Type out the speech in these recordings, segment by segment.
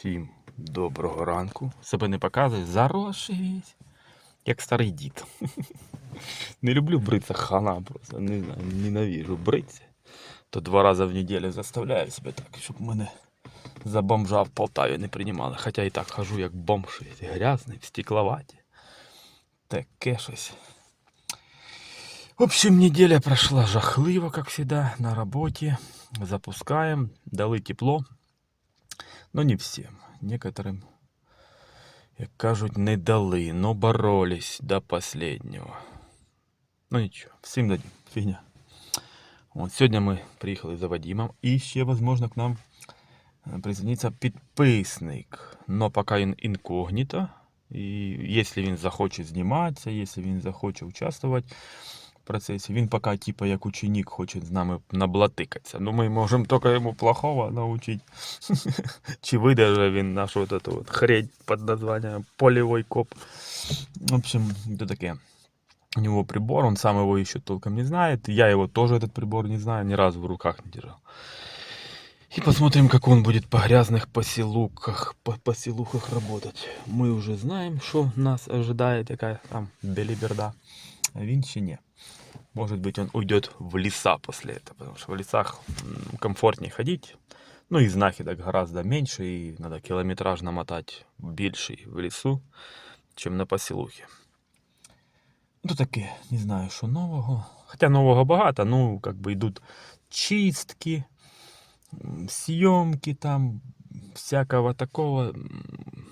Всім доброго ранку. Себе не показує, заросший весь. Як старий дід. Не люблю бритися хана просто. Не знаю, ненавижу бритися. То два рази в неділю заставляю себе так, щоб мене за бомжа в Полтаві не приймали. Хоча і так хожу як бомж, весь грязний, в стекловаті. Таке щось. В общем, неделя прошла жахливо, как всегда, на работе. Запускаем, дали тепло. Но не всем. Некоторым, як кажуть, не дали, но боролись до последнего. Ну ничего, всем дадим, фигня. Вот сегодня мы приехали за Вадимом. И еще, возможно, к нам э, присоединится підписник. Но пока він інкогніто. І якщо він захоче зніматися, якщо він захоче участвувати в процесі, він поки, типа, як ученик, хоче з нами наблатикатися. Ну, ми можемо тільки йому плохого научити. Чи видаже він нашу вот эту вот хрень під названням полевой коп. В общем, это таке. У него прибор, он сам его еще толком не знает. Я его тоже этот прибор не знаю, ни разу в руках не держал. И посмотрим, как он будет по грязных поселуках, по поселухах работать. Мы уже знаем, что нас ожидает, какая там белиберда. А він ще не. Может быть, он уйдет в леса после этого, потому что в лесах комфортнее ходить. Ну и знахідок гораздо меньше, и надо километраж намотать більший в лесу, чем на поселухе. Ну таке, не знаю, що нового. Хоча нового багато, ну, как бы йдуть чистки, съемки там, всякого такого м,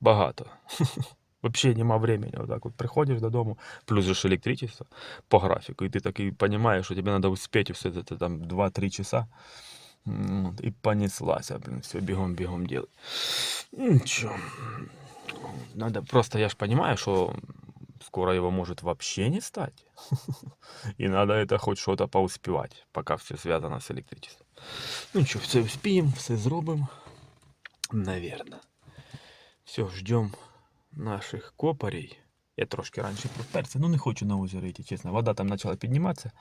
багато. Вообще нема времени. Вот так вот приходишь додому, плюс же электричество по графику, и ты так и понимаешь, что тебе надо успеть все это там 2-3 часа. И понеслась, а, блин, все бегом-бегом делать. Ну, Ничего. Надо просто, я ж понимаю, что скоро его может вообще не стать. И надо это хоть что-то поуспевать, пока все связано с электричеством. Ну что, все успеем, все зробим. Наверное. Все, ждем наших копарей. Я трошки раніше проперся, ну не хочу на озеро йти, чесно. Вода там почала підніматися.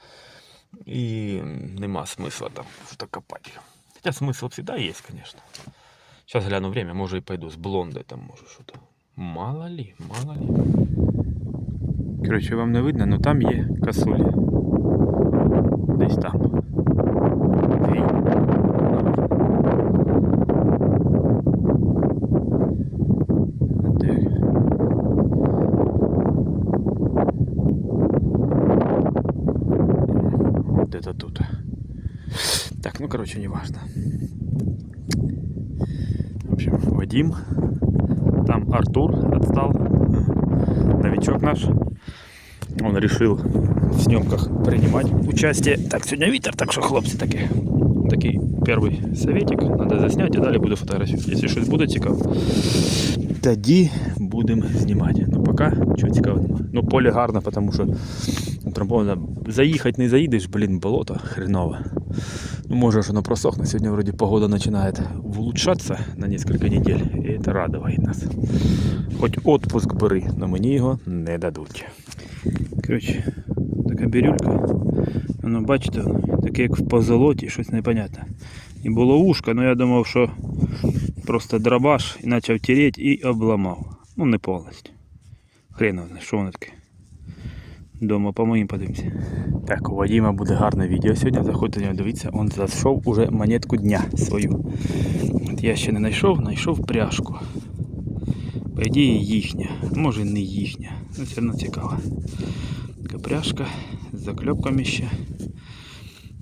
І нема смисла там що копати. Хоча смисл всегда є, конечно. Сейчас гляну время, може і пойду з блондой там, може що-то. Мало ли, мало ли. Коротше, вам не видно, але там є косулі. Десь там. короче, не важно. В общем, Вадим. Там Артур отстал. Новичок наш. Он решил в съемках принимать участие. Так, сегодня ветер, так что хлопцы такие. Такий перший советик. Надо засняти, а далі буду фотографувати. Якщо щось буде цікаво, тоді будемо знімати. Ну поки нічого цікавого немає. Ну поле гарно, тому що трамбовано заїхати не заїдеш, блін, болото хреново. Ну, може, воно просохне. Сьогодні вроді погода починає влучшатися на кілька недель, і це радує нас. Хоч отпуск бери, але мені його не дадуть. Коротше, така бірюлька. Воно, бачите, воно таке як в позолоті, щось непонятне. І було ушко, але я думав, що просто дробаш і почав тереть і обламав. Ну, не повністю. Хрен його знає, що воно таке. Дома помоїм подивимося. Так, у Вадима буде гарне відео сьогодні. Заходьте на нього дивіться, він зайшов уже монетку дня свою. От я ще не знайшов, знайшов пряжку. По ідеї їхня, може не їхня, але все одно цікаво. Така пряжка з закльопками ще.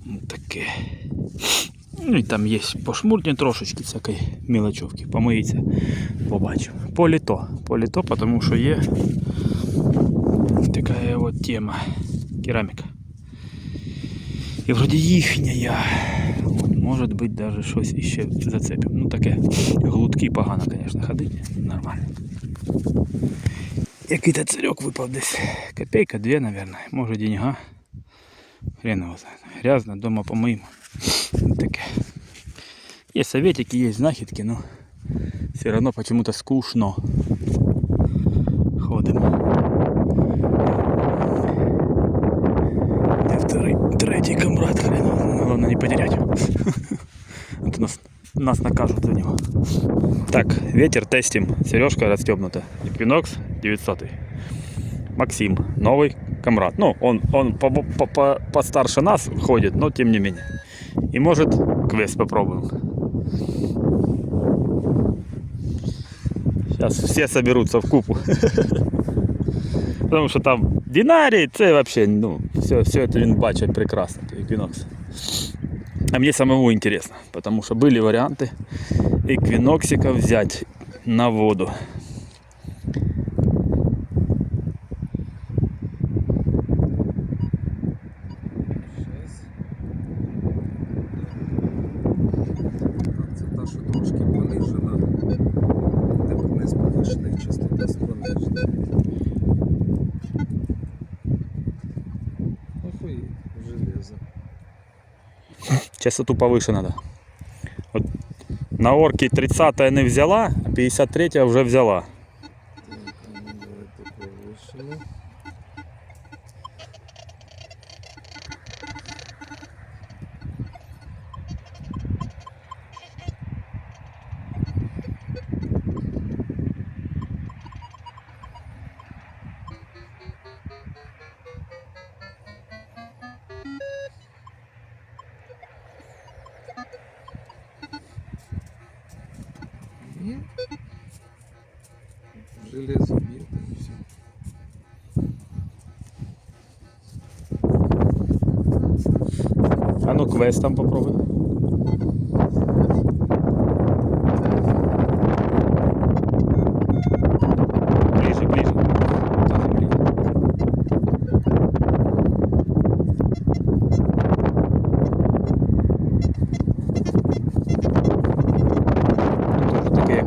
Ну, Таке. Ну і там є пошмуртні трошечки всякої мілочовки. Помиється, побачимо. Політо. Політо, тому що є такая вот тема. Керамика. І вроді їхня я. От, може бути даже щось іще зацепимо. Ну таке глутки погано, звісно, ходить. Нормально. Який-то царьок випав десь. Копейка, дві, наверное. Може деньга. Хрен его знает. Грязно, дома помыем. Таке. Є советики, є знахідки, но все равно почему-то скучно. Ходимо. Нас накажут за него. Так, ветер тестим. Сережка расстегнута. Equinox 900. Максим, новый комрад. Ну, он, он по- по- по- постарше нас ходит, но тем не менее. И может квест попробуем. Сейчас все соберутся в купу. Потому что там динарій, це вообще, ну, все, все это він бачить прекрасно, Equinox. А мне самому интересно, потому что были варианты эквиноксика взять на воду. Це та, що на орке 30 не взяла, а 53 вже взяла. Квест там попробуй. Ближе, ближе. Тоже ближе. Тоже таке?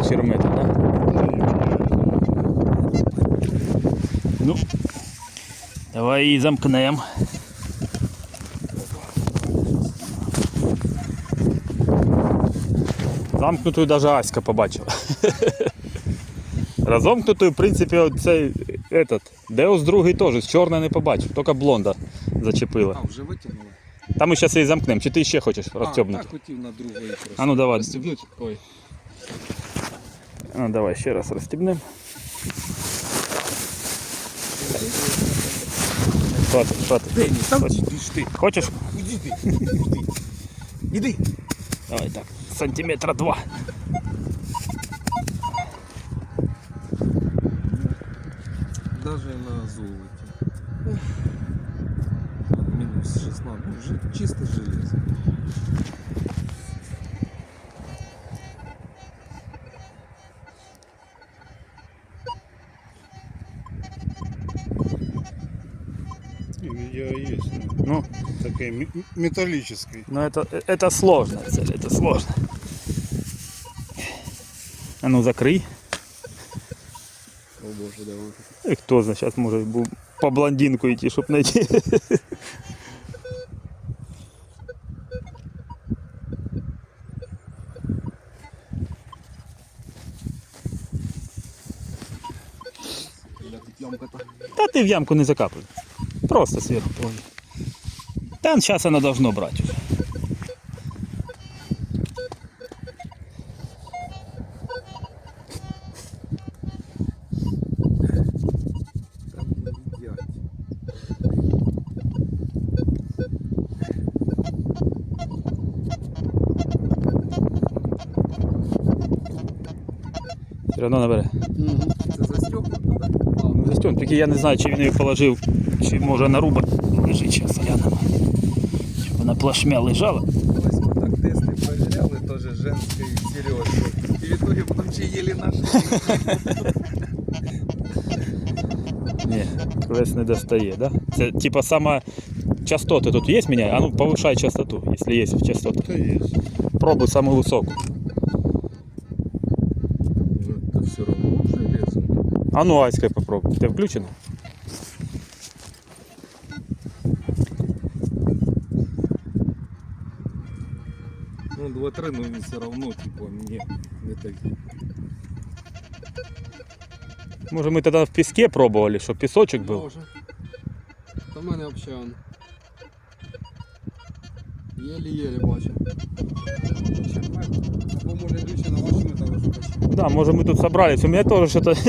Ну, давай її замкнемо. Замкнутую даже Аська побачила. Разомкнутую, в принципі, цей этот, Деус другий теж з чорної не побачив, тільки блонда зачепила. А, вже витягнули? Та ми зараз її замкнемо. Чи ти ще хочеш А, розтьобнути? так хотів на другої просто. А ну давай. Розстібнуть? Ой. А, давай ще раз розстібнемо. Хватить, хватить. Дені, там Хоч- іди ж ти. Хочеш? Іди ти. Іди. Іди. Давай так. Сантиметра два. Даже на золоте. Минус 16. Ну, чисто железо. Такой ме- металлический. ну это, это сложная цель, это сложно. А ну закрий. О боже, давай. І хто знає, зараз може бу- по блондинку йти, щоб знайти. Та ти в ямку не закапуй. Просто сверху положи. Там сейчас оно должно брать уже. Там не їдять. Все одно набере. Це застьопнуто, так? Ну, Застьон, тільки я не знаю, чи він її положив, чи може на руба лежить зараз рядом. Щоб вона плашмя лежала. Ось ми так тести перевіряли, теж женською Сережкою. І відтоді потім ще єлі нашли. Ні, квест не достає, да? Це типа сама частоти тут є міняє? А ну повишай частоту, якщо є частота. Это есть. Пробуй саму високу. Ну, это все равно железо. А ну Аська попробуй. Ти включено? 2-3, но він все равно, типа, не, не такий. Може ми тоді в піске пробували, щоб пісочок був. Може. Та в мене взагалі он. Єлі-єлі бачимо. Або може більше на вашому телефоні. Да, може ми тут собрались. У мене теж щось.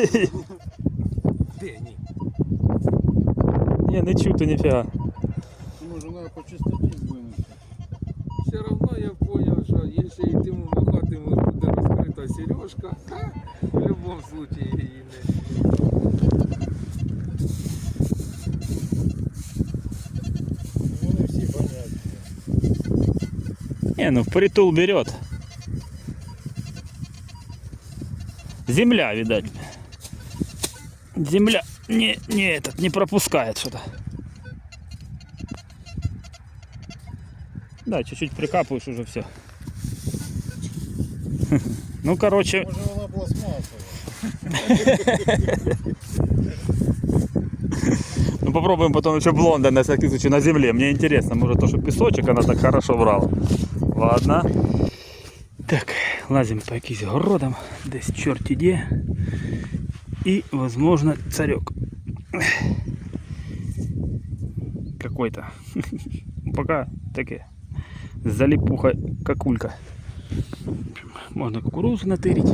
Де ні? Ні, не чути ніфіга. Може, треба по чистоті здвинути. Все одно я зрозумів, що якщо йтиму махатиму, буде розкрита сережка, ха, в будь-якому випадку її не. Вони всі понятні. Не, ну в притул берет. Земля, видать. Земля не, не этот, не пропускает что-то. Да, чуть-чуть прикапываешь уже все. Ну, короче, Може вона пластмасова. ну попробуем потом еще блонда на всякий случай на земле. Мне интересно, может то, что песочек она так хорошо брала. Ладно. Так, лазим по якимсь городам, десь чорті де. И, возможно, царек. Какой-то. Пока таке. Залипуха какулька. Можно кукурузу натырить.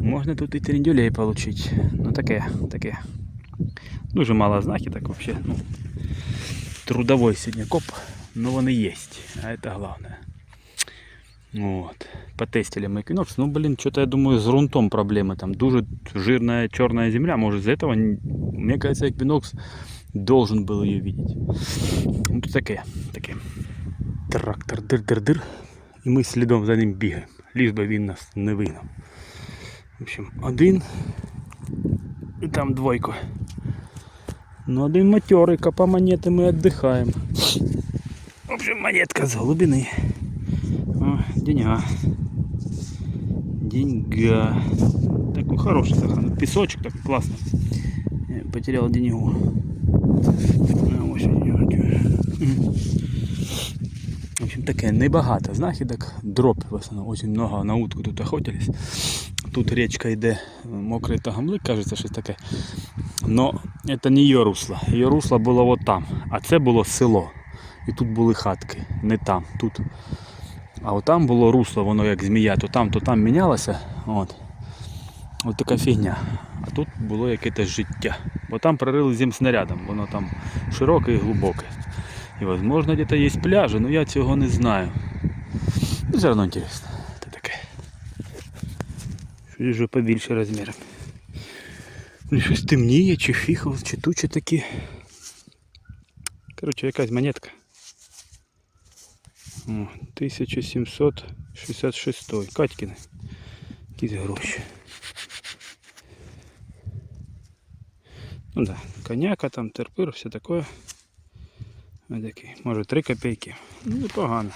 Можно тут и трендюлей получить. Ну таке, таке. Дуже мало знахідок вообще. Ну, трудовой сегодня коп, но он и есть. А это главное. Вот. Потестили мы эквинокс. Ну, блин, что-то я думаю, с грунтом проблемы. Там дуже жирная черная земля. Может, из-за этого, н- мне кажется, эквинокс должен был ее видеть. Ну, тут таке, таке. Трактор дир-дир-дир. І ми слідом за ним бігаємо. Ліж би він нас не вигнав. В общем, один. І там двойку. Ну, один материй, копа монети ми віддихаємо. В общем, монетка з глибини. О, деньга. Деньга. Такой хороший сахан. Песочек такой классный. Я потерял деньгу. А, ось таке небагато знахідок. Дроп в основному. Очень много на утку тут охотились. Тут речка йде, мокрий тагамлик, кажеться, щось таке. Но це не її русло. Її русло було от там. А це було село. І тут були хатки. Не там. Тут. А от там було русло, воно як змія, то там, то там мінялося. От. От така фігня. А тут було якесь життя. Бо там прорили земснарядом, воно там широке і глибоке. І можливо десь є пляжі, але я цього не знаю. Ну, все одно інтересно. Це таке. Щось вже побільше розміром. Ну, щось темніє, чи фіхов, чи тучі такі. Коротше, якась монетка. О, 1766. Катькіни. Якісь гроші. Ну да, коняка там, терпир, все таке. Ось такий. Може 3 копійки. Ну, непогано.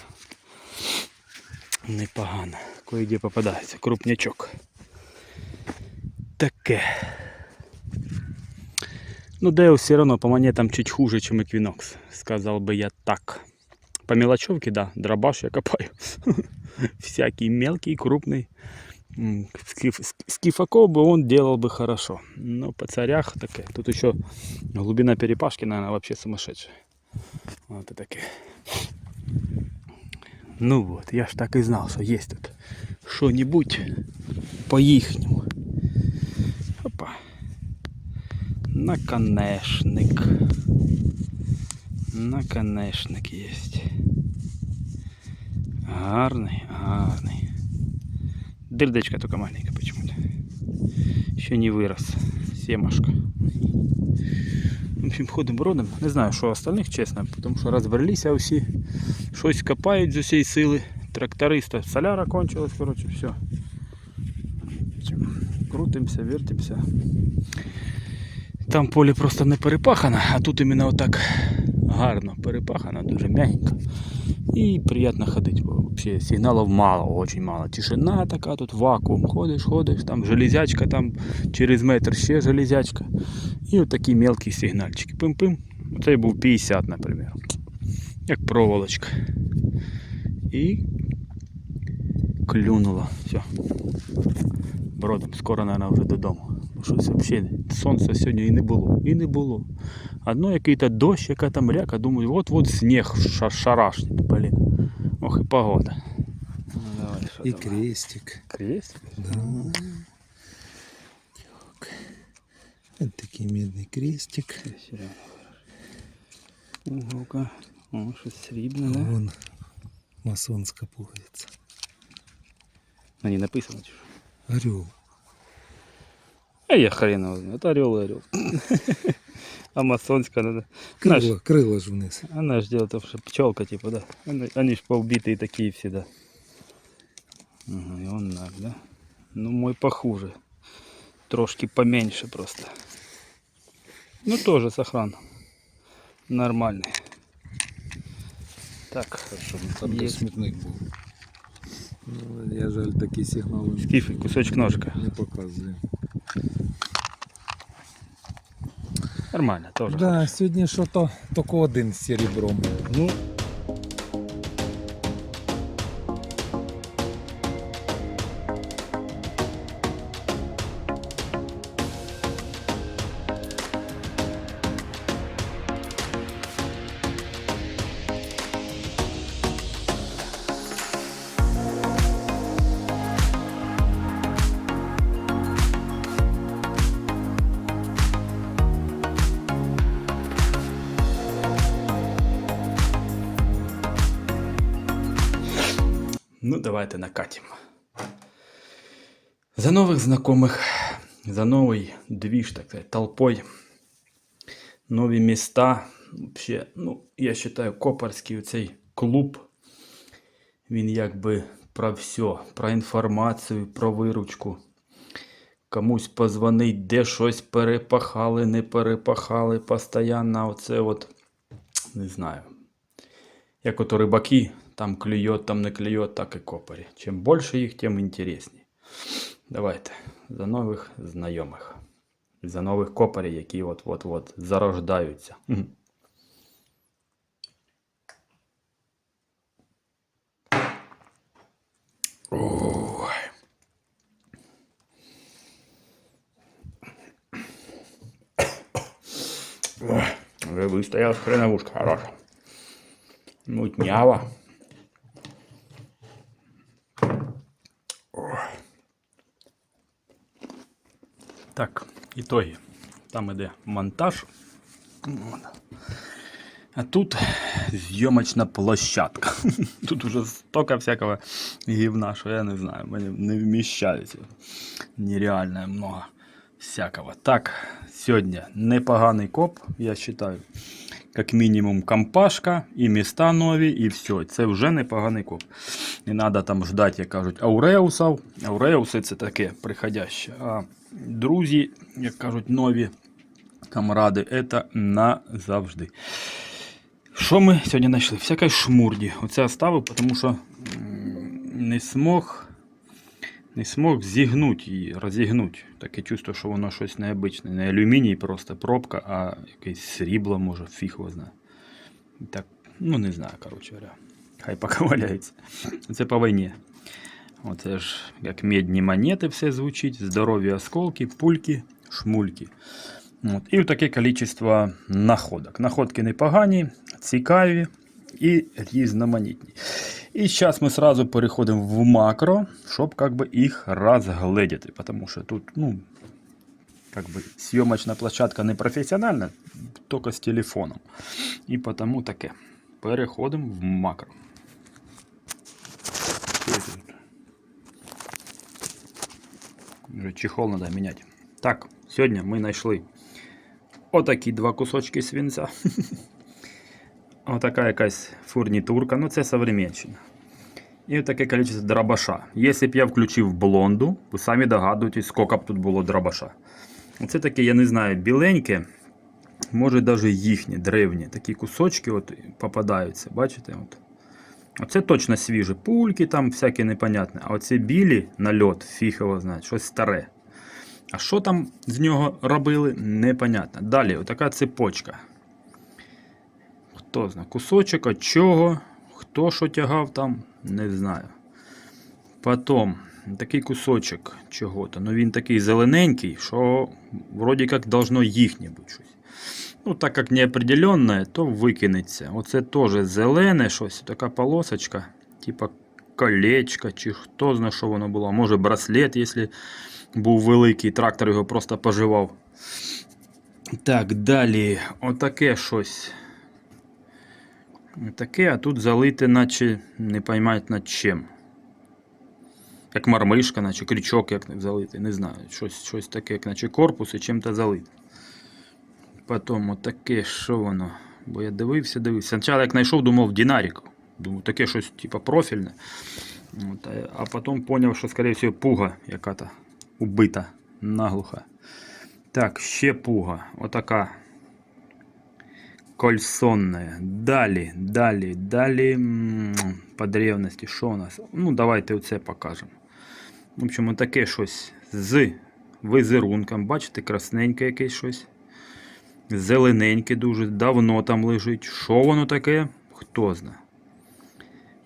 Непогано. Кое-де попадається. Крупнячок. Таке. Ну, Деус все равно по монетам чуть хуже, чем Equinox. Сказал бы я так. По мелочевке, да, дробаш я копаю. Всякий мелкий, крупный. Скифаков бы он делал бы хорошо. Но по царях такая. Тут еще глубина перепашки, наверное, вообще сумасшедшая. Вот и такие. Ну вот, я ж так и знал, что есть тут что-нибудь по-ихнему. Опа. Наконечник. Наконечник есть. Гарный, гарный. Дырдочка только маленькая почему-то. Еще не вырос. Семашка. В общем, ходимо бродом. Не знаю, що остальних, чесно, тому що розбралися усі. Щось копають з усієї сили. Тракториста соляра кончилась, коротше, все. Крутимося, вертимося. Там поле просто не перепахано, а тут іменно отак гарно перепахано, дуже м'ягенько. І приємно ходити, взагалі сигналів мало, дуже мало. Тишина така, тут вакуум. Ходиш, ходиш, там железячка, там через метр ще железячка. І отакі мелкі сигнальчики. Пим-пим. Оцей був 50, наприклад. Як проволочка. І клюнуло. Все. Бродом. Скоро, мабуть, вже додому. Бо щось взагалі сонця сьогодні і не було. І не було. Одно який-то дощ, яка там ряка, думаю, от-от сніг ша- шарашнет, блін. Ох і погода. Ну, давай, що І там? крестик. Крест? Да. Вот такий медний крестик. Уголка. О, щось срібне, да? Вон масонська пуговиця. На ній написано чи що? Орел. А я хрен его знаю. Это орел и орел. А масонская, надо. Крила, крила ж вниз. Она же делает, что пчелка, типа, да. Они, они ж поубитые такие всегда. Ага, и он так, да? Ну, мой похуже Трошки поменьше просто. Ну, тоже сохран. Нормальный. Так, Щоб там Є. де смітник був. Ну, я жаль, такі сигнали Скиф, кусочек ножика. не показую. Нормально, тоже. Да, сьогодні що то тільки один з серебром. Ну, давайте накатим. За новых знакомых, за новый движ, так сказать, толпой. Нові міста. Вообще, ну, я считаю, Копарський цей клуб. Він якби про все, про інформацію, про виручку. Комусь позвонить, де щось перепахали, не перепахали. Постоянно оце от, не знаю. Як ото рибаки, там клюет, там не клюет, так і копарі. Чим більше їх, тим інтересніше. Давайте за нових знайомих. За нових копарів, які от-от-от зарождаються. Мгм. Ой. Ой, Вже вистояла хреновушка хороша. Мутнява. Так, ітоги. Там іде монтаж. А тут зйомочна площадка. Тут уже столько всякого гівна, що я не знаю, мені не вміщається. Нереально много всякого. Так, сьогодні непоганий коп, я вважаю. Як мінімум компашка, і міста нові, і все. Це вже непоганий коп. Не треба там ждати, як кажуть, ауреусів. Ауреуси це таке приходяще. А друзі, як кажуть, нові камради, це назавжди. Що ми сьогодні знайшли? Всякої шмурді. Оце оставив, тому що не смог, не смог зігнути її, розігнути. Таке чувство, що воно щось необичне. Не алюміній, просто пробка, а якесь срібло, може, фіг знає. Так, ну не знаю, коротше. Хай поки. Це по війні. Оце ж як медні монети все звучить, здорові осколки, пульки, шмульки. От. І таке кількість находок. Находки непогані, цікаві і різноманітні. И сейчас мы сразу переходим в макро, чтобы как бы их разглядеть. Потому что тут, ну, как бы съемочная площадка не профессиональная, только с телефоном. И потому таке. Переходим в макро. Уже чехол надо менять. Так, сегодня мы нашли вот такие два кусочки свинца. Отака якась фурнітурка, ну це современщина. І таке кількість дробаша. Якщо б я включив блонду, ви самі догадуєтесь, скільки б тут було дробаша. Оце таке, я не знаю, біленьке, може навіть їхні, древні. Такі кусочки от попадаються. Бачите? От. Оце точно свіжі. Пульки там всякі непонятні. А оці білі нальот, фіг знає, щось старе. А що там з нього робили, непонятно. Далі, отака цепочка. Хто знає, кусочок від чого, хто що тягав там, не знаю. Потім такий кусочок чого-то. Ну він такий зелененький, що вроді як должно їхнє бути щось. Ну, так як неопределенне, то викинеться. Оце теж зелене щось, така полосочка, типа колечко, чи хто знає, що воно було. Може браслет, якщо був великий, трактор його просто поживав. Так, далі, отаке щось. Таке, а тут залите, наче не поймають над чим. Як мармишка, наче крючок, як залитий, не знаю. Щось, щось таке, як наче корпус і чим-то залите. Потім отаке, що воно? Бо я дивився, дивився. Спочатку як знайшов, думав динарик. Думаю, таке щось типа профільне. От, а- а потім зрозумів, що, скоріше всього, пуга яка-то убита наглухо. Так, ще пуга. Отака. Кольсонная. Далі, далі, далі. По древності, що у нас? Ну, давайте оце покажемо. В общем, таке щось з візерунком. Бачите, красненьке якесь щось. Зелененьке дуже, давно там лежить. Що воно таке? Хто знає.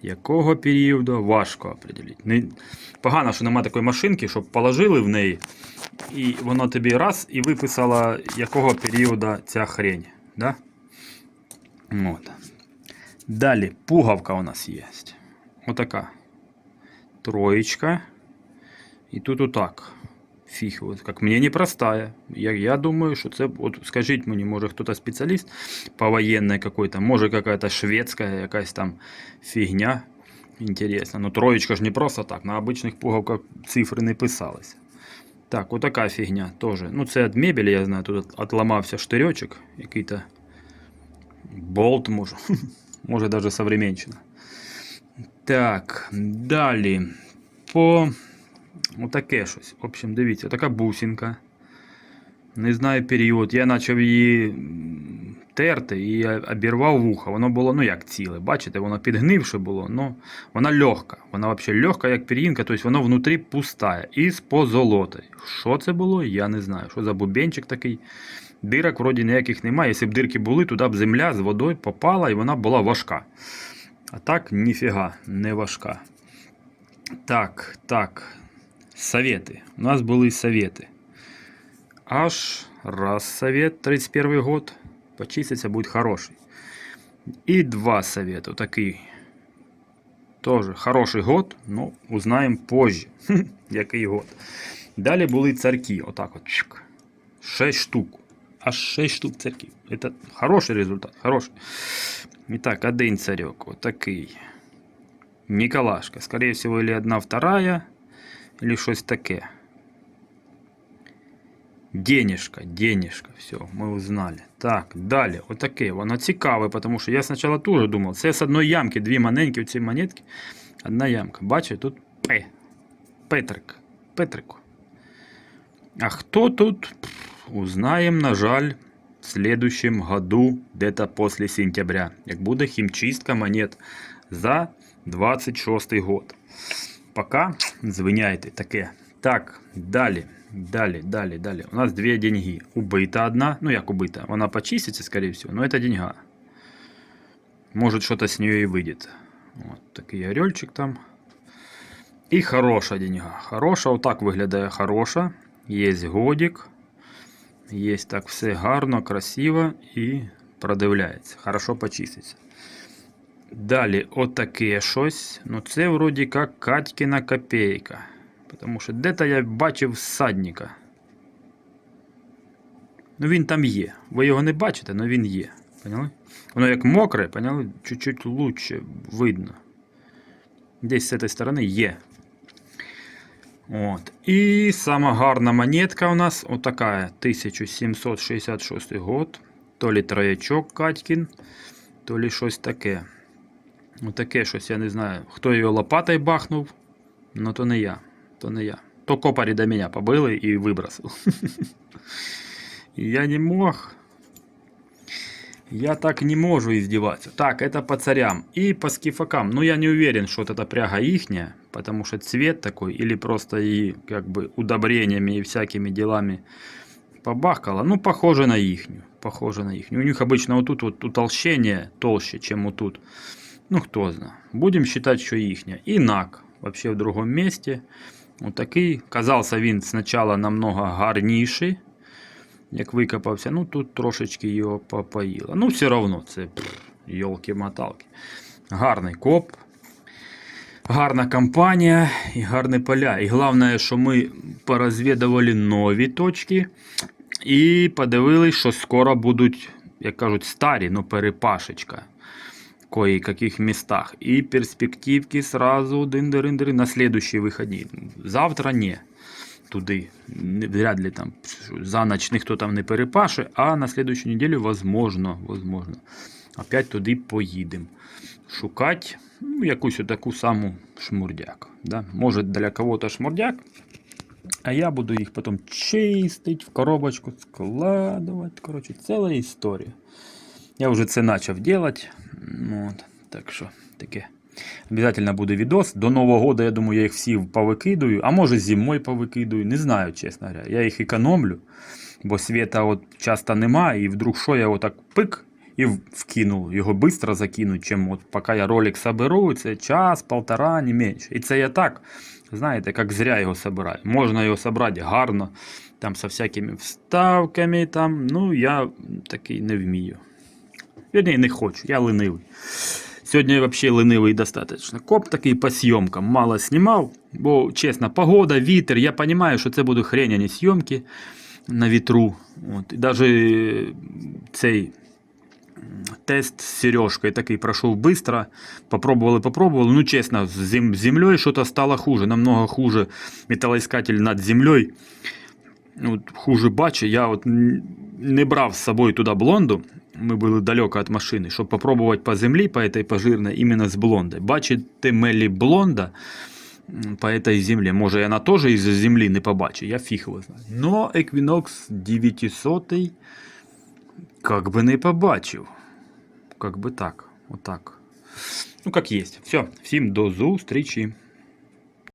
Якого періоду важко определити. Не... Погано, що немає такої машинки, щоб положили в неї, і воно тобі раз і виписало, якого періоду ця хрень. Да? От. Далі пуговка у нас є. Отака. Троєчка. І тут отак. Фіг, от як мені непростая. Я, я думаю, що це, от скажіть мені, може хтось спеціаліст по воєнній какой-то, може какая-то шведська якась там фігня. Інтересно. Ну троєчка ж не просто так, на обичних пуговках цифри не писалися. Так, отака фігня теж. Ну це від мебелі, я знаю, тут отламався штирьочок, який-то Болт, може. може навіть современщина. Так, далі. По Отаке щось. В общем, дивіться, така бусинка. Не знаю період. Я почав її терти і обірвав вухо. Воно було, ну як ціле. Бачите, воно підгнивше було, ну вона легка. Вона взагалі легка, як пір'їнка, тобто воно внутрі пустає. І з позолотою. Що це було, я не знаю. Що за бубенчик такий. Дирок вроді ніяких немає. Якщо б дирки були, туди б земля з водою попала і вона була важка. А так, ніфіга, не важка. Так, так. Советы. У нас были советы. Аж раз совет, 31 год, почиститься будет хороший. И два совета, такий. Тоже хороший год, но узнаем позже, який год. Далі були царки, отак от. чик. 6 штук. Аж 6 штук царків. Это хороший результат, хороший. Итак, один царек, вот такий. Николашка. Скорее всего, или одна вторая, или щось таке. Денежка, денежка, все, ми узнали. Так, далі, отаке, воно цікаве, тому що я спочатку теж думав, це з одної ямки, дві маленькі ці монетки, одна ямка. Бачите, тут П. Петрик. Петрику. А хто тут? Узнаємо, на жаль, в следующем году, где-то после сентября, як буде хімчистка монет за 26 год. Пока звиняйте таке. Так, далі, далі, далі, далі. У нас дві деньги. Убита одна. Ну як убита? Вона почиститься, скорее всего, но это деньга. Может, что-то с нее и выйдет. Вот такий орельчик там. І хороша деньга. Хороша, отак виглядає хороша. Є годик. Є так все гарно, красиво і продивляється. Хорошо почиститься. Далі, отаке щось. Ну, це вроді як Катькіна копейка. Тому що де-то я бачив всадника. Ну він там є. Ви його не бачите, але він є. Поняли? Воно як мокре, поняли? Чуть-чуть лучше видно. Десь з цієї сторони є. От. І сама гарна монетка у нас отака 1766 год. То лі троячок Катькін, то лі щось таке. Отаке щось, я не знаю. Хто його лопатою бахнув, ну то не я. То не я. То копарі до мене побили і вибросив. Я не мог. Я так не можу издеваться. Так, это по царям. И по скифакам. Ну, я не уверен, что вот эта пряга ихняя, потому что цвет такой, или просто и как бы удобрениями и всякими делами побахкала. Ну, похоже на ихнюю. Похоже на ихнюю. У них обычно вот тут вот утолщение толще, чем вот тут. Ну, кто знает. Будем считать, что ихняя. И нак. Вообще в другом месте. Вот такий. Казался він сначала намного гарніший. Як викопався. Ну тут трошечки його попоїло. Ну, все одно, це йолки-моталки. Гарний коп, гарна компанія і гарні поля. І головне, що ми порозвідували нові точки і подивились, що скоро будуть, як кажуть, старі, ну перепашечка. Кое-каких местах. И перспективки сразу дин-дирин-дирин на следующие выходи. Завтра не. Туди. Вряд ли там за ніч ніхто там не перепаше, а на следующую неділю возможно, возможно. Опять туди поїдемо. Шукати ну, якусь таку саму шмурдяк. Да? Може для кого-то шмурдяк, а я буду їх потім чистити, в коробочку складувати. Коротше, ціла історія. Я вже це почав робити. От, так що таке. Обязательно буде відос. До Нового года, я думаю, я їх всі повикидую, а може зимою повикидую. Не знаю, чесно говоря. Я їх економлю, бо світа от часто немає, і вдруг що я отак пик і вкинув. Його швидко закинуть, чим от поки я ролик соберу, це час, полтора, не менше. І це я так, знаєте, як зря його собираю. Можна його собрати гарно, там со всякими вставками, там, ну я такий не вмію. Вірні, не хочу, я ленивий. Сьогодні взагалі ленивий достатньо. Коп такий по зйомкам мало знімав, бо чесно, погода, вітер, я розумію, що це будуть хреняні зйомки на вітру. От. І навіть цей тест з Сережкою такий пройшов швидко. Попробували, попробували. Ну, чесно, з зем- з землею щось стало хуже, намного хуже металоискатель над землею. Хуже бачу, я от не брав з собою туди блонду. Ми були далеко від машини, щоб попробувати по землі, по этой пожирной, іменно з блондою. Бачите мелі блонда м, по этой землі. Може, вона теж із землі не побачить, я фіг його знаю. Но Equinox 900 как би не побачив. Как би так, отак. Ну, як є. Все, всім до зустрічі.